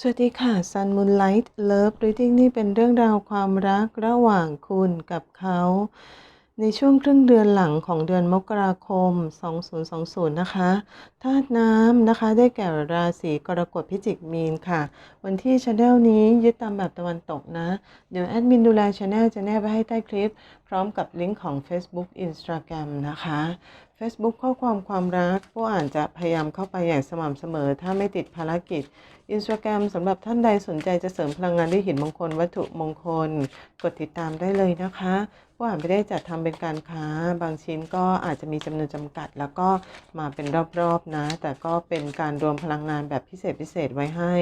สวัสดีค่ะ Sun Moonlight Love Reading นี่เป็นเรื่องราวความรักระหว่างคุณกับเขา ในช่วงครึ่งเดือนหลังของเดือนมกราคม 2020 นะคะธาตุน้ำนะคะ ได้แก่ราศีกรกฎพิจิกมีนค่ะ วันที่ช anel นี้ยึดตามแบบตะวันตกนะ เดี๋ยวแอดมินดูแลช anel จะแนบไว้ให้ใต้คลิป พร้อมกับลิงก์ของ Facebook Instagram นะคะ Facebook ข้อความความรักผู้อ่านจะพยายามเข้าไปอย่างสม่ำเสมอ ถ้าไม่ติดภารกิจ Instagram สำหรับท่านใดสนใจจะเสริมพลังงานด้วยหินมงคลวัตถุมงคล กดติดตามได้เลยนะคะ ผู้อ่านไม่ได้จัดทำเป็นการค้า บางชิ้นก็อาจจะมีจำนวนจำกัด แล้วก็มาเป็นรอบๆนะ แต่ก็เป็นการรวมพลังงานแบบพิเศษพิเศษไว้ให้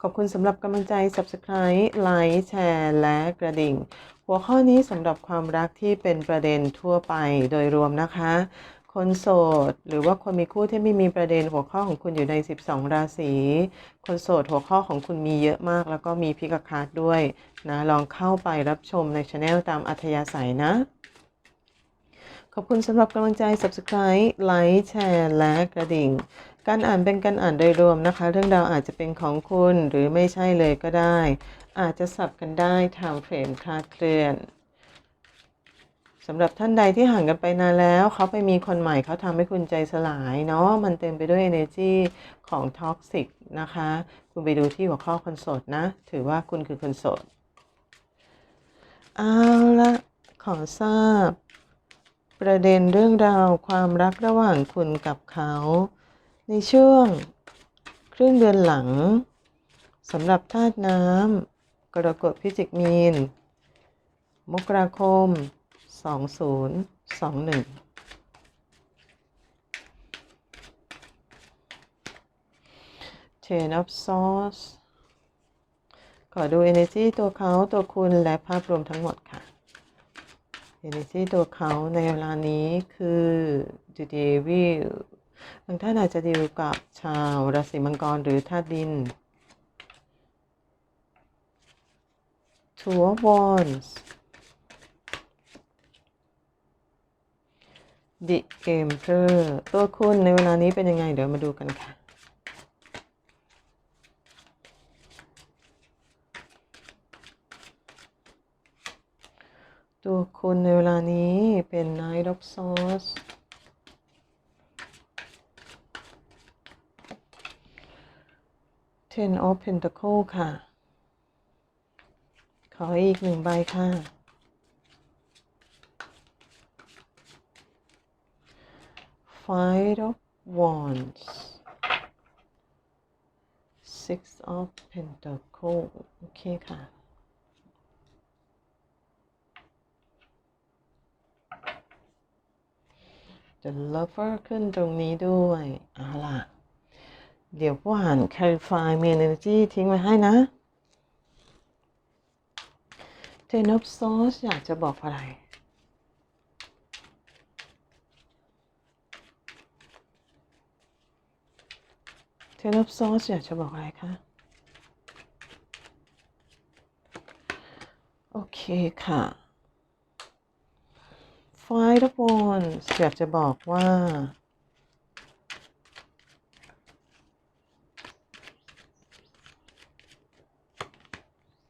ขอบคุณสำหรับกำลังใจ Subscribe ไลค์แชร์และกระดิ่ง หัวข้อนี้สำหรับความรักที่เป็นประเด็นทั่วไปโดยรวมนะคะ คนโสด หรือว่าคนมีคู่ที่ไม่มีประเด็นหัวข้อของคุณอยู่ใน 12 ราศี คนโสดหัวข้อของคุณมีเยอะมาก แล้วก็มีพิกคาร์ดด้วยนะลองเข้าไปรับชมในช anel ตามอัธยาศัยนะ ขอบคุณสำหรับกำลังใจ Subscribe ไลค์แชร์และกระดิ่ง การอ่านเป็นการอ่านโดยรวมนะคะ เรื่องราวอาจจะเป็นของคุณหรือไม่ใช่เลยก็ได้ อาจจะสับกันได้ทางเฟรมคลาดเคลื่อน สำหรับท่านใดที่ห่างกันไปนานแล้วเขาไปมีคนใหม่เขาทำให้คุณใจสลายเนาะมันเต็มไปด้วย energy ของท็อกซิกนะคะ คุณไปดูที่หัวข้อคนโสดนะ ถือว่าคุณคือคนโสด เอาละขอทราบ ประเด็นเรื่องราวความรักระหว่างคุณกับเขา ในช่วงครึ่งเดือนหลังสำหรับธาตุน้ำกรกฎพิจิกมีน มกราคม 2021 Ten of Swords ขอดู energy ตัวเขาตัวคุณและภาพรวมทั้งหมดค่ะ energy ตัวเขาในเวลานี้คือ The Devil บางท่านอาจจะดีลกับชาวราศีมังกรหรือธาตุดิน Two of Wands The Emperor ตัวคุณในเวลานี้เป็นยังไง เดี๋ยวมาดูกันค่ะ ตัวคุณในเวลานี้เป็น Knight of Swords Ten of Pentacle ค่ะ ขออีกหนึ่งใบค่ะ Five of Wands Six of Pentacles โอเคค่ะ The Lover ขึ้นตรงนี้ด้วยเอาล่ะ เดี๋ยวผู้อ่าน Clarify มี Energy ทิ้งไว้ให้นะ Ten of Swords อยากจะบอกอะไร Ten of Swords อยากจะบอกอะไรคะโอเคค่ะ Five of Wands อยากจะบอกว่า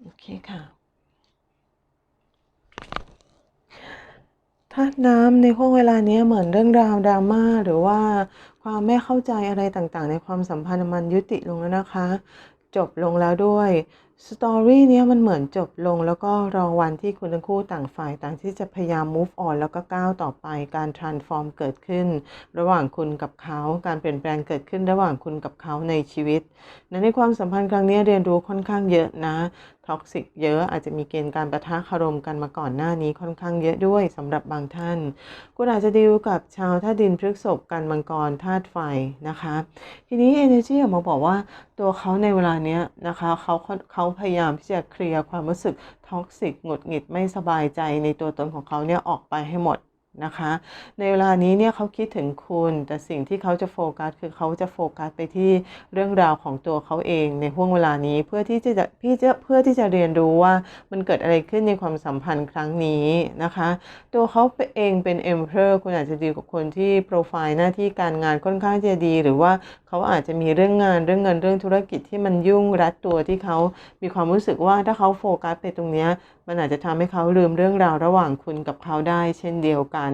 โอเคค่ะธาตุน้ำในห่วงเวลานี้เหมือนเรื่องราวดราม่าหรือว่า ความไม่เข้าใจอะไรต่างๆ ในความสัมพันธ์มันยุติลงแล้วนะคะ จบลงแล้วด้วยสตอรี่เนี้ยมันเหมือนจบลงแล้วก็รอวันที่คุณทั้งคู่ต่างฝ่ายต่างที่จะพยายาม move on แล้วก็ก้าวต่อไปการ transform เกิดขึ้น ระหว่างคุณกับเขา การเปลี่ยนแปลงเกิดขึ้นระหว่างคุณกับเขาในชีวิตในความสัมพันธ์ครั้งนี้เรียนรู้ค่อนข้างเยอะนะท็อกซิกเยอะอาจจะมีเกณฑ์การประทะคารมกันมาก่อนหน้านี้ค่อนข้างเยอะด้วยสำหรับบางท่าน คุณอาจจะดีลกับชาวธาตุดินพฤกษภกันมังกรธาตุไฟนะคะ ทีนี้ energy ออกมาบอกว่าตัวเขาในเวลาเนี้ยนะคะเขาเขาพยายามที่จะเคลียร์ความรู้สึกท็อกซิกหงุดหงิดไม่สบายใจในตัวตนของเขาเนี่ยออกไปให้หมด นะคะ ในเวลานี้เนี่ยเขาคิดถึงคุณ แต่สิ่งที่เขาจะโฟกัสคือเขาจะโฟกัสไปที่เรื่องราวของตัวเขาเองในห่วงเวลานี้เพื่อที่จะพี่จะเพื่อที่จะเรียนรู้ว่ามันเกิดอะไรขึ้นในความสัมพันธ์ครั้งนี้นะคะ ตัวเขาเองเป็น Emperor คุณอาจจะดีกับคนที่โปรไฟล์หน้าที่การงานค่อนข้างจะดี หรือว่าเขาอาจจะมีเรื่องงานเรื่องเงินเรื่องธุรกิจที่มันยุ่งรัดตัวที่เขามีความรู้สึกว่าถ้าเขาโฟกัสไปตรงเนี้ย มันอาจจะทำให้เขาลืมเรื่องราวระหว่างคุณกับเขาได้ เช่นเดียวกัน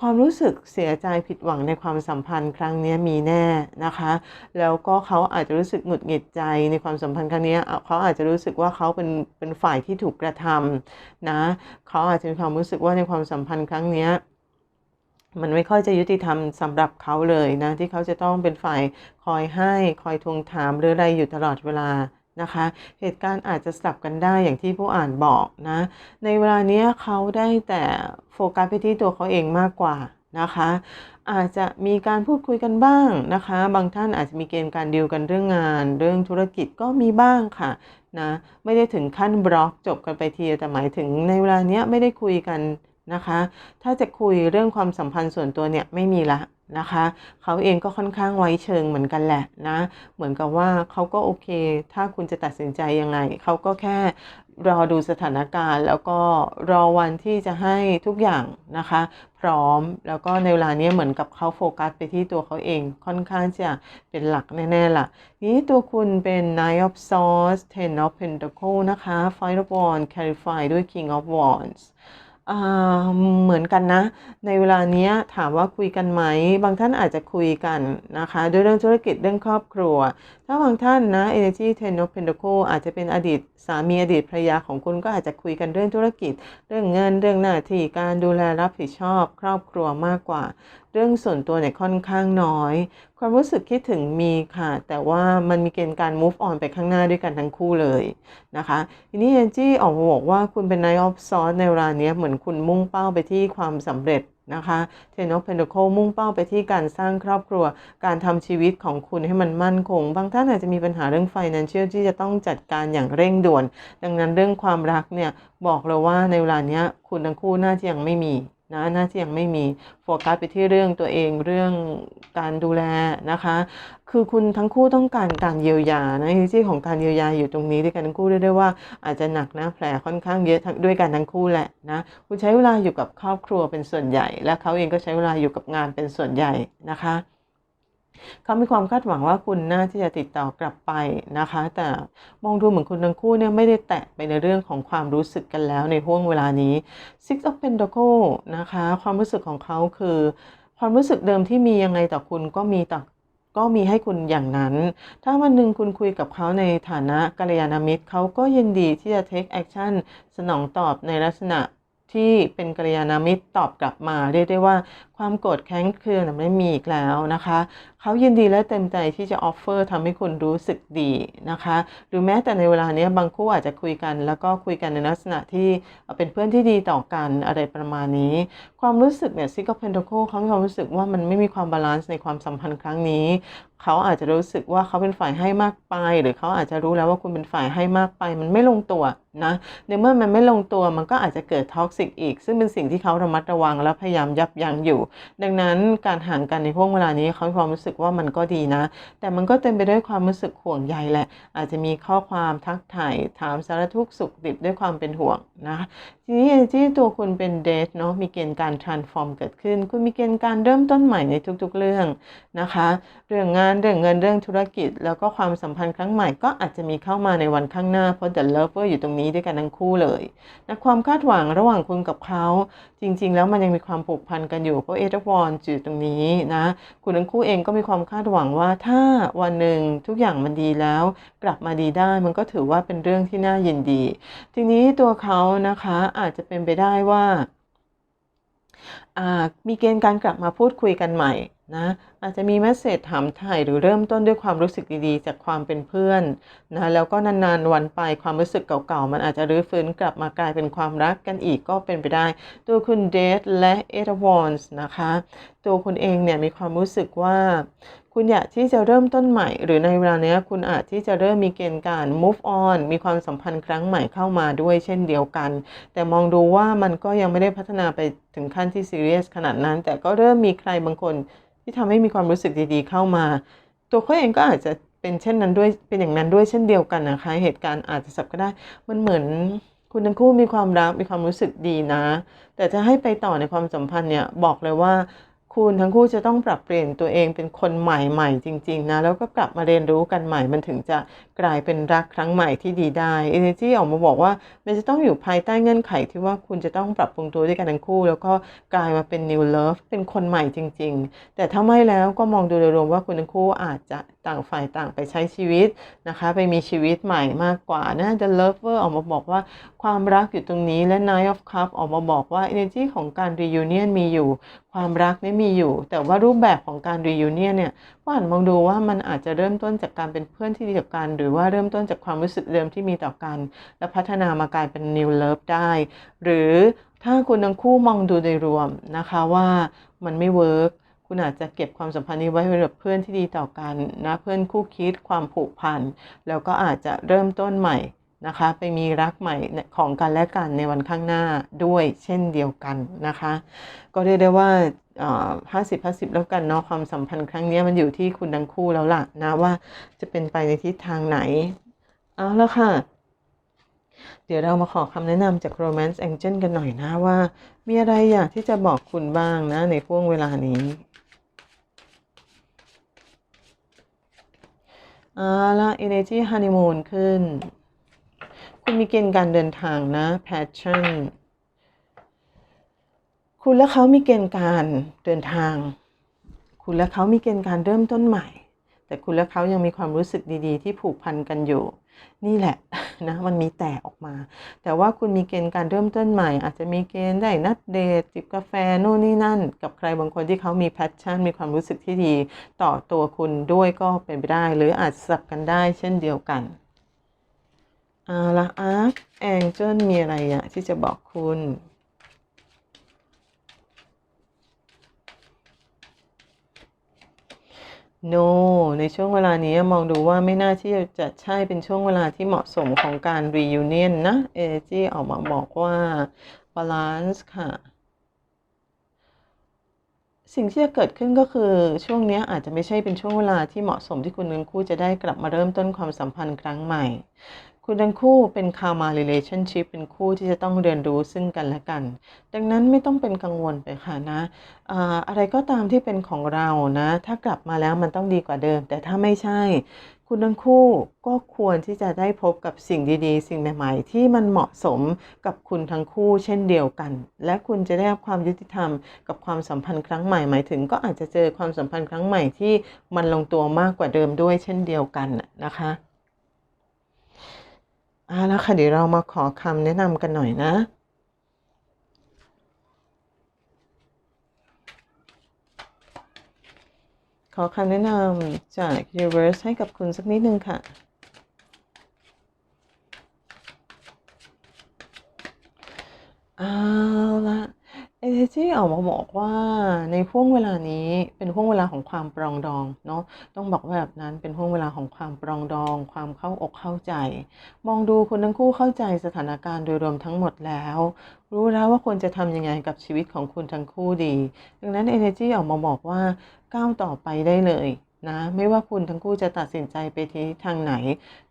ความรู้สึกเสียใจผิดหวังในความสัมพันธ์ครั้งนี้มีแน่นะคะ แล้วก็เขาอาจจะรู้สึกหงุดหงิดใจในความสัมพันธ์ครั้งนี้เขาอาจจะรู้สึกว่าเขาเป็นเป็นฝ่ายที่ถูกกระทำนะเขาอาจจะมีความรู้สึกว่าในความสัมพันธ์ครั้งนี้มันไม่ค่อยจะยุติธรรมสำหรับเขาเลยนะ ที่เขาจะต้องเป็นฝ่ายคอยให้คอยทวงถามหรืออะไรอยู่ตลอดเวลา นะคะ เหตุการณ์อาจจะสลับกันได้อย่างที่ผู้อ่านบอกนะ ในเวลานี้เขาได้แต่โฟกัสไปที่ตัวเขาเองมากกว่านะคะ อาจจะมีการพูดคุยกันบ้างนะคะ บางท่านอาจจะมีเกณฑ์การดีลกันเรื่องงาน เรื่องธุรกิจก็มีบ้างค่ะนะไม่ได้ถึงขั้นบล็อกจบกันไปทีแต่หมายถึงในเวลานี้ไม่ได้คุยกันนะคะ ถ้าจะคุยเรื่องความสัมพันธ์ส่วนตัวเนี่ยไม่มีละ นะคะเขาเองก็ค่อนข้างไว้เชิงเหมือนกันแหละนะเหมือนกับว่าเขาก็โอเค ถ้าคุณจะตัดสินใจยังไงเขาก็แค่รอดูสถานการณ์ แล้วก็รอวันที่จะให้ทุกอย่างนะคะ พร้อมแล้วก็ในเวลานี้เหมือนกับเขาโฟกัสไปที่ตัวเขาเองค่อนข้างจะเป็นหลักแน่ๆล่ะ นี้ตัวคุณเป็น Nine of Swords Ten of Pentacles นะคะ Five of Wands Clarify ด้วย King of Wands เหมือนกันนะ ในเวลานี้ถามว่าคุยกันไหม บางท่านอาจจะคุยกันนะคะด้วยเรื่องธุรกิจเรื่องครอบครัว ถ้าบางท่านนะ Energy Ten of Pentacle อาจจะเป็นอดีตสามีอดีตภรรยาของคุณก็อาจจะคุยกันเรื่องธุรกิจ เรื่องเงินเรื่องหน้าที่การดูแลรับผิดชอบ ครอบครัวมากกว่า รื่องส่วนตัวเนี่ยค่อนข้างน้อย ความรู้สึกคิดถึงมีค่ะ แต่ว่ามันมีเกณฑ์การ move on ไปข้างหน้าด้วยกันทั้งคู่เลยนะคะ ทีนี้เอนจี้ออกมาบอกว่าคุณเป็น Knight of Swords ในเวลานี้เหมือนคุณมุ่งเป้าไปที่ความสำเร็จนะคะเทนอฟเพนโดโคมุ่งเป้าไปที่การสร้างครอบครัว การทำชีวิตของคุณให้มันมั่นคง บางท่านอาจจะมีปัญหาเรื่องไฟแนนเชียลที่จะต้องจัดการอย่างเร่งด่วน ดังนั้นเรื่องความรักเนี่ยบอกเลยว่าในเวลานี้คุณทั้งคู่น่าจะยังไม่มี นะน่าจะยังไม่มีโฟกัสไปที่เรื่องตัวเองเรื่องการดูแลนะคะ คือคุณทั้งคู่ต้องการการเยียวยานะที่ของการเยียวยาอยู่ตรงนี้ด้วยกันทั้งคู่ได้ได้ว่าอาจจะหนักนะแผลค่อนข้างเยอะด้วยกันทั้งคู่แหละนะคุณใช้เวลาอยู่กับครอบครัวเป็นส่วนใหญ่ และเขาเองก็ใช้เวลาอยู่กับงานเป็นส่วนใหญ่นะคะ เขามีความคาดหวังว่าคุณน่าที่จะติดต่อกลับไปนะคะ แต่มองดูเหมือนคุณทั้งคู่เนี่ยไม่ได้แตะไปในเรื่องของความรู้สึกกันแล้วในห่วงเวลานี้ Six of Pentacles นะคะ ความรู้สึกของเขาคือ ความรู้สึกเดิมที่มียังไงต่อคุณก็มีต่อก็มีให้คุณอย่างนั้น ถ้าวันหนึ่งคุณคุยกับเขาในฐานะกัลยาณมิตรเขาก็ยินดีที่จะ take action สนองตอบในลักษณะที่เป็นกัลยาณมิตรตอบกลับมา เรียกได้ว่า ความโกรธแค้นเคืองไม่มีอีกแล้วนะคะ เขายินดีและเต็มใจที่จะออฟเฟอร์ทำให้คุณรู้สึกดีนะคะ หรือแม้แต่ในเวลานี้บางคู่อาจจะคุยกัน แล้วก็คุยกันในลักษณะที่เป็นเพื่อนที่ดีต่อกันอะไรประมาณนี้ ความรู้สึกเนี่ยซิกเพนโทโคเขามีความรู้สึกว่ามันไม่มีความบาลานซ์ในความสัมพันธ์ครั้งนี้เขาอาจจะรู้สึกว่าเขาเป็นฝ่ายให้มากไป หรือเขาอาจจะรู้แล้วว่าคุณเป็นฝ่ายให้มากไป มันไม่ลงตัวนะในเมื่อมันไม่ลงตัวมันก็อาจจะเกิดท็อกซิกอีก ซึ่งเป็นสิ่งที่เขาระมัดระวังและพยายามยับยั้งอยู่ดังนั้นการห่างกันในห่วงเวลานี้เขามีความรู้สึกว่ามันก็ดีนะ แต่มันก็เต็มไปด้วยความรู้สึกห่วงใยแหละ อาจจะมีข้อความทักทายถามสารทุกข์สุขดิบด้วยความเป็นห่วงนะทีนี้ที่ตัวคุณเป็นเดทเนาะมีเกณฑ์การ transform เกิดขึ้น คุณมีเกณฑ์การเริ่มต้นใหม่ในทุกๆเรื่องนะคะ เรื่องงานเรื่องเงินเรื่องธุรกิจ แล้วก็ความสัมพันธ์ครั้งใหม่ก็อาจจะมีเข้ามาในวันข้างหน้าเพราะ the lover อยู่ตรงนี้ด้วยกันทั้งคู่เลยนะความคาดหวังระหว่างคุณกับเขาจริง ๆ แล้วมันยังมีความผูกพันกันอยู่เพราะเอเดวอนจุดตรงนี้นะคุณทั้งคู่เองก็มีความคาดหวังว่าถ้าวันหนึ่งทุกอย่างมันดีแล้ว กลับมาดีได้มันก็ถือว่าเป็นเรื่องที่น่ายินดี ทีนี้ตัวเขานะคะอาจจะเป็นไปได้ว่ามีเกณฑ์การกลับมาพูดคุยกันใหม่นะ อาจจะมีแมสเซจถามถ่ายหรือเริ่มต้นด้วยความรู้สึกดีๆ จากความเป็นเพื่อนนะแล้วก็นานๆวันไปความรู้สึกเก่าๆ มันอาจจะรื้อฟื้นกลับมากลายเป็นความรักกันอีกก็เป็นไปได้ ตัวคุณเดทและเอเดวอนส์นะคะ ตัวคุณเองเนี่ยมีความรู้สึกว่าคุณอยากที่จะเริ่มต้นใหม่ หรือในเวลานี้คุณอาจที่จะเริ่มมีเกณฑ์การ move on มีความสัมพันธ์ครั้งใหม่เข้ามาด้วยเช่นเดียวกัน แต่มองดูว่ามันก็ยังไม่ได้พัฒนาไปถึงขั้นที่ซีเรียสขนาดนั้น แต่ก็เริ่มมีใครบางคนที่ทำให้มีความรู้สึกดีๆ เข้ามา ตัวเขาเองก็อาจจะเป็นเช่นนั้นด้วยเป็นอย่างนั้นด้วยเช่นเดียวกันนะคะ เหตุการณ์อาจจะสับก็ได้ มันเหมือนคุณทั้งคู่มีความรักมีความรู้สึกดีนะ แต่จะให้ไปต่อในความสัมพันธ์เนี่ยบอกเลยว่า คุณทั้งคู่จะต้องปรับเปลี่ยนตัวเองเป็นคนใหม่ๆ จริง ๆ นะ แล้วก็กลับมาเรียนรู้กันใหม่มันถึงจะกลายเป็นรักครั้งใหม่ที่ดีได้ Energy ออกมาบอกว่า มันจะต้องอยู่ภายใต้เงื่อนไขที่ว่าคุณจะต้องปรับปรุงตัวด้วยกันทั้งคู่ แล้วก็กลายมาเป็น new love เป็นคนใหม่จริง ๆ แต่ถ้าไม่แล้วก็มองดูโดยรวมว่าคุณทั้งคู่อาจจะ ต่างฝ่ายต่างไปใช้ชีวิตนะคะ ไปมีชีวิตใหม่มากกว่านะ The Lover ออกมาบอกว่าความรักอยู่ตรงนี้และ Nine of Cups ออกมาบอกว่า energy ของการ reunion มีอยู่ ความรักไม่มีอยู่ แต่ว่ารูปแบบของการ reunion เนี่ยว่อ่านมองดูว่ามันอาจจะเริ่มต้นจากการเป็นเพื่อนที่ดีต่อกัน หรือว่าเริ่มต้นจากความรู้สึกเดิมที่มีต่อกัน และพัฒนามากลายเป็น new love ได้ หรือถ้าคุณทั้งคู่มองดูโดยรวมนะคะว่ามันไม่เวิร์ก คุณอาจจะเก็บความสัมพันธ์นี้ไว้สำหรับเพื่อนที่ดีต่อกันนะเพื่อนคู่คิดความผูกพันแล้วก็อาจจะเริ่มต้นใหม่นะคะ ไปมีรักใหม่ของกันและกันในวันข้างหน้าด้วยเช่นเดียวกันนะคะ ก็เรียกได้ว่าห้าสิบห้าสิบแล้วกันเนาะความสัมพันธ์ครั้งนี้มันอยู่ที่คุณทั้งคู่แล้วล่ะนะว่าจะเป็นไปในทิศทางไหน เอาล้วค่ะ เดี๋ยวเรามาขอคำแนะนำจาก Romance Angel กันหน่อยนะว่า มีอะไรอยากที่จะบอกคุณบ้างนะในช่วงเวลานี้ อาละ Energy Honeymoon ขึ้น คุณมีเกณฑ์การเดินทางนะ Passion คุณและเขามีเกณฑ์การเดินทาง คุณและเขามีเกณฑ์การเริ่มต้นใหม่ แต่คุณและเขายังมีความรู้สึกดีๆ ที่ผูกพันกันอยู่ นี่แหละนะมันมีแตกออกมา แต่ว่าคุณมีเกณฑ์การเริ่มต้นใหม่ อาจจะมีเกณฑ์ได้นัดเดทจิบกาแฟโน่นนี่นั่น กับใครบางคนที่เขามีแพชชั่น มีความรู้สึกที่ดีต่อตัวคุณด้วยก็เป็นไปได้ หรืออาจสับกันได้เช่นเดียวกันอาละอาร์คแองเจิลมีอะไรอะที่จะบอกคุณ no ในช่วงเวลานี้มองดูว่าไม่น่าที่จะใช่เป็นช่วงเวลาที่เหมาะสมของการ reunion นะ เอจี้ออกมาบอกว่า balance ค่ะ สิ่งที่จะเกิดขึ้นก็คือช่วงนี้อาจจะไม่ใช่เป็นช่วงเวลาที่เหมาะสมที่คุณทั้งคู่จะได้กลับมาเริ่มต้นความสัมพันธ์ครั้งใหม่ คุณทั้งคู่เป็น karma relationship เป็นคู่ที่จะต้องเรียนรู้ซึ่งกันและกัน ดังนั้นไม่ต้องเป็นกังวลไปค่ะนะอะอะไรก็ตามที่เป็นของเรานะ ถ้ากลับมาแล้วมันต้องดีกว่าเดิม แต่ถ้าไม่ใช่ คุณทั้งคู่ก็ควรที่จะได้พบกับสิ่งดีๆ สิ่งใหม่ๆ ที่มันเหมาะสมกับคุณทั้งคู่เช่นเดียวกัน และคุณจะได้รับความยุติธรรมกับความสัมพันธ์ครั้งใหม่หมายถึง ก็อาจจะเจอความสัมพันธ์ครั้งใหม่ที่มันลงตัวมากกว่าเดิมด้วยเช่นเดียวกันนะคะ เอาละค่ะเดี๋ยวเรามาขอคำแนะนำกันหน่อยนะขอคำแนะนำจาก Universe ให้กับคุณสักนิดนึงค่ะ เอาละเอเน จีออกมาบอกว่าในห่วงเวลานี้เป็นห่วงเวลาของความปรองดองเนาะต้องบอกว่าแบบนั้นเป็นห่วงเวลาของความปรองดอง ความเข้าอกเข้าใจ มองดูคุณทั้งคู่เข้าใจสถานการณ์โดยรวมทั้งหมดแล้ว รู้แล้วว่าควรจะทำยังไงกับชีวิตของคุณทั้งคู่ดี ดังนั้น Energy ออกมาบอกว่าก้าวต่อไปได้เลย นะ ไม่ว่าคุณทั้งคู่จะตัดสินใจไปที่ทางไหน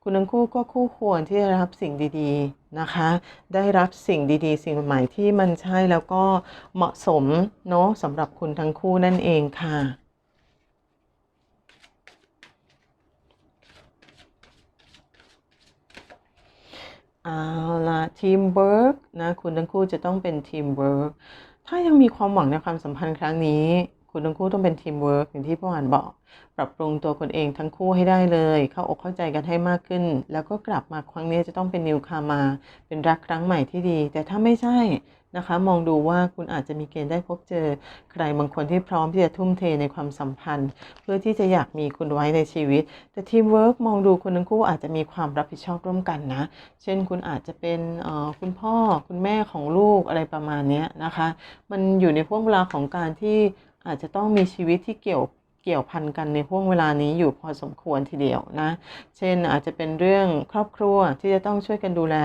คุณทั้งคู่ก็คู่ควรที่จะรับสิ่งดีๆนะคะ ได้รับสิ่งดีๆ สิ่งใหม่ที่มันใช่แล้วก็เหมาะสมเนาะสำหรับคุณทั้งคู่นั่นเองค่ะเอาละทีมเวิร์กนะคุณทั้งคู่จะต้องเป็นทีมเวิร์กถ้ายังมีความหวังในความสัมพันธ์ครั้งนี้ คุณทั้งคู่ต้องเป็นทีมเวิร์กอย่างที่พ่ออ่านบอก ปรับปรุงตัวคนเองทั้งคู่ให้ได้เลย เข้าอกเข้าใจกันให้มากขึ้น แล้วก็กลับมาครั้งนี้จะต้องเป็นนิวคามา เป็นรักครั้งใหม่ที่ดี แต่ถ้าไม่ใช่นะคะ มองดูว่าคุณอาจจะมีเกณฑ์ได้พบเจอ ใครบางคนที่พร้อมที่จะทุ่มเทในความสัมพันธ์ เพื่อที่จะอยากมีคุณไว้ในชีวิต แต่ทีมเวิร์กมองดูคนทั้งคู่อาจจะมีความรับผิดชอบร่วมกันนะ เช่นคุณอาจจะเป็นคุณพ่อคุณแม่ของลูกอะไรประมาณนี้นะคะ มันอยู่ในห่วงเวลาของการที่ อาจจะต้องมีชีวิตที่เกี่ยวเกี่ยวพันกันในห่วงเวลานี้อยู่พอสมควรทีเดียวนะ เช่นอาจจะเป็นเรื่องครอบครัวที่จะต้องช่วยกันดูแล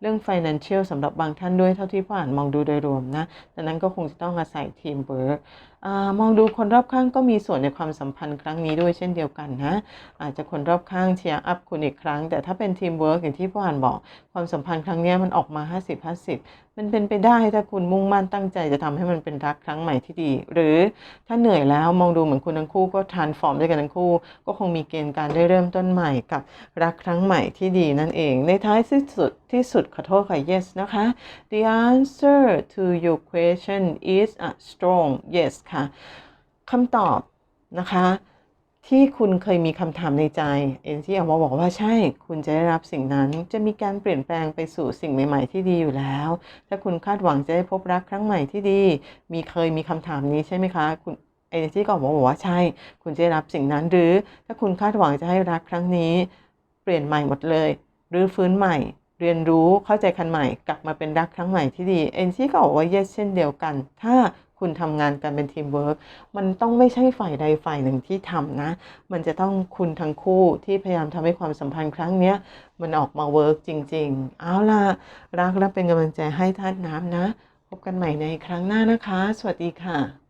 เรื่อง financial สำหรับบางท่านด้วยเท่าที่ผ่านมองดูโดยรวมนะดังนั้นก็คงจะต้องอาศัยทีมเวิร์กมองดูคนรอบข้างก็มีส่วนในความสัมพันธ์ครั้งนี้ด้วยเช่นเดียวกันนะ อาจจะคนรอบข้างเชียร์อัพคุณอีกครั้ง แต่ถ้าเป็นทีมเวิร์กอย่างที่พ่ออ่านบอก ความสัมพันธ์ครั้งนี้มันออกมา 50-50 มันเป็นไปได้ถ้าคุณมุ่งมั่นตั้งใจจะทำให้มันเป็นรักครั้งใหม่ที่ดี หรือถ้าเหนื่อยแล้วมองดูเหมือนคุณทั้งคู่ก็ทานฟอร์มด้วยกันทั้งคู่ ก็คงมีเกณฑ์การได้เริ่มต้นใหม่กับรักครั้งใหม่ที่ดีนั่นเอง ในท้ายที่สุดที่สุดขอโทษค่ะ yes นะคะ the answer to your question is a strong yes ค่ะคำตอบนะคะ ที่คุณเคยมีคำถามในใจ เอ็นที่ออกมาบอกว่าใช่ คุณจะได้รับสิ่งนั้น จะมีการเปลี่ยนแปลงไปสู่สิ่งใหม่ ๆ ที่ดีอยู่แล้ว ถ้าคุณคาดหวังจะได้พบรักครั้งใหม่ที่ดี มีเคยมีคำถามนี้ใช่ไหมคะ คุณเอ็นที่ก็ออกมาบอกว่าใช่ คุณจะได้รับสิ่งนั้น หรือถ้าคุณคาดหวังจะให้รักครั้งนี้ เปลี่ยนใหม่หมดเลย หรือฟื้นใหม่ เรียนรู้เข้าใจคันใหม่ กลับมาเป็นรักครั้งใหม่ที่ดีเอ็นซี่ก็บอกว่า yes เช่นเดียวกัน ถ้าคุณทำงานกันเป็นทีมเวิร์กมันต้องไม่ใช่ฝ่ายใดฝ่ายหนึ่งที่ทำนะ มันจะต้องคุณทั้งคู่ที่พยายามทำให้ความสัมพันธ์ครั้งนี้มันออกมาเวิร์กจริง ๆ เอาล่ะ รักและเป็นกำลังใจให้ท่านน้ำนะ พบกันใหม่ในครั้งหน้านะคะ สวัสดีค่ะ